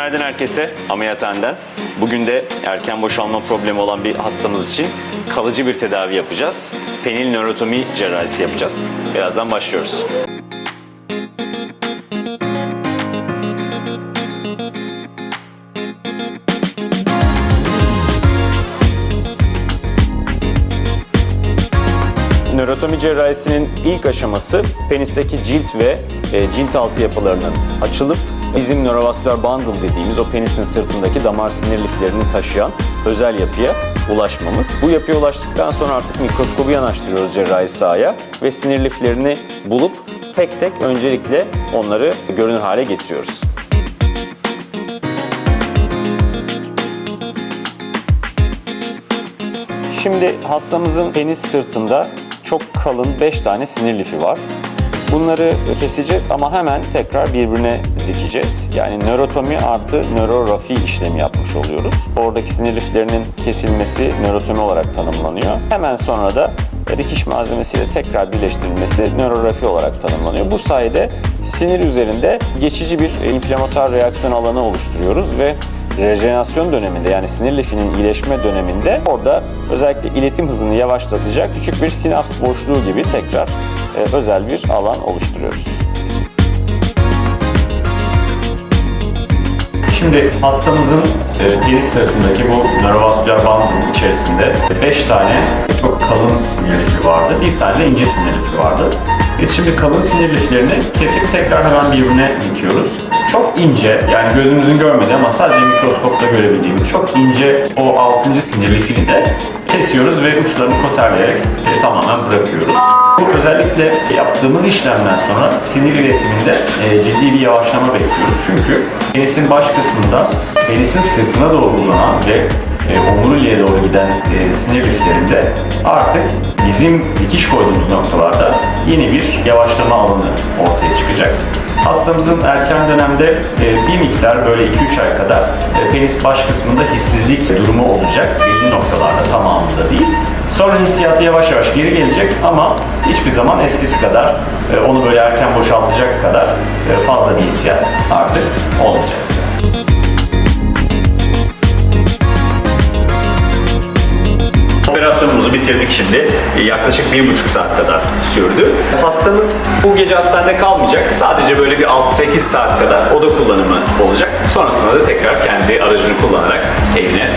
Günaydın herkese ameliyathaneden. Bugün de erken boşalma problemi olan bir hastamız için kalıcı bir tedavi yapacağız. Penil nörotomi cerrahisi yapacağız. Birazdan başlıyoruz. Nörotomi cerrahisinin ilk aşaması penisteki cilt ve e, cilt altı yapılarının açılıp bizim nörovasküler bundle dediğimiz o penisin sırtındaki damar sinir liflerini taşıyan özel yapıya ulaşmamız. Bu yapıya ulaştıktan sonra artık mikroskobu yanaştırıyoruz cerrahi sahaya ve sinir liflerini bulup tek tek öncelikle onları görünür hale getiriyoruz. Şimdi hastamızın penis sırtında çok kalın 5 tane sinir lifi var. Bunları keseceğiz ama hemen tekrar birbirine dikeceğiz. Yani nörotomi artı nörorafi işlemi yapmış oluyoruz. Oradaki sinir liflerinin kesilmesi nörotomi olarak tanımlanıyor. Hemen sonra da dikiş malzemesiyle tekrar birleştirilmesi nörorafi olarak tanımlanıyor. Bu sayede sinir üzerinde geçici bir inflamatuar reaksiyon alanı oluşturuyoruz ve rejenerasyon döneminde yani sinir lifinin iyileşme döneminde orada özellikle iletim hızını yavaşlatacak küçük bir sinaps boşluğu gibi tekrar e, özel bir alan oluşturuyoruz. Şimdi hastamızın e, penis sırtındaki bu nörovasküler bandın içerisinde 5 tane çok kalın sinir lifi vardı. Bir tane de ince sinir lifi vardı. Biz şimdi kalın sinir liflerini kesip tekrar hemen birbirine dikiyoruz. Çok ince yani gözümüzün görmediği ama sadece mikroskopta görebildiğimiz çok ince o 6. sinir lifini de kesiyoruz ve uçlarını koterleyerek e, tamamen bırakıyoruz. Bu özellikle yaptığımız işlemden sonra sinir iletiminde e, ciddi bir yavaşlama bekliyoruz. Çünkü penisin baş kısmında penisin sırtına doğru uzanan ve e, omuriliğe doğru giden e, sinir liflerinde artık bizim dikiş koyduğumuz noktalarda yeni bir yavaşlama alanı ortaya çıkacak. Hastamızın erken dönemde e, bir miktar böyle 2-3 ay kadar e, penis baş kısmında hissizlik durumu olacak. Belli noktalarda tamamında değil. Sonra hissiyatı yavaş yavaş geri gelecek ama hiçbir zaman eskisi kadar onu böyle erken boşaltacak kadar fazla bir hissiyat artık olmayacak. Bitirdik şimdi. E, Yaklaşık bir buçuk saat kadar sürdü. Hastamız bu gece hastanede kalmayacak. Sadece böyle bir 6-8 saat kadar oda kullanımı olacak. Sonrasında da tekrar kendi aracını kullanarak evine.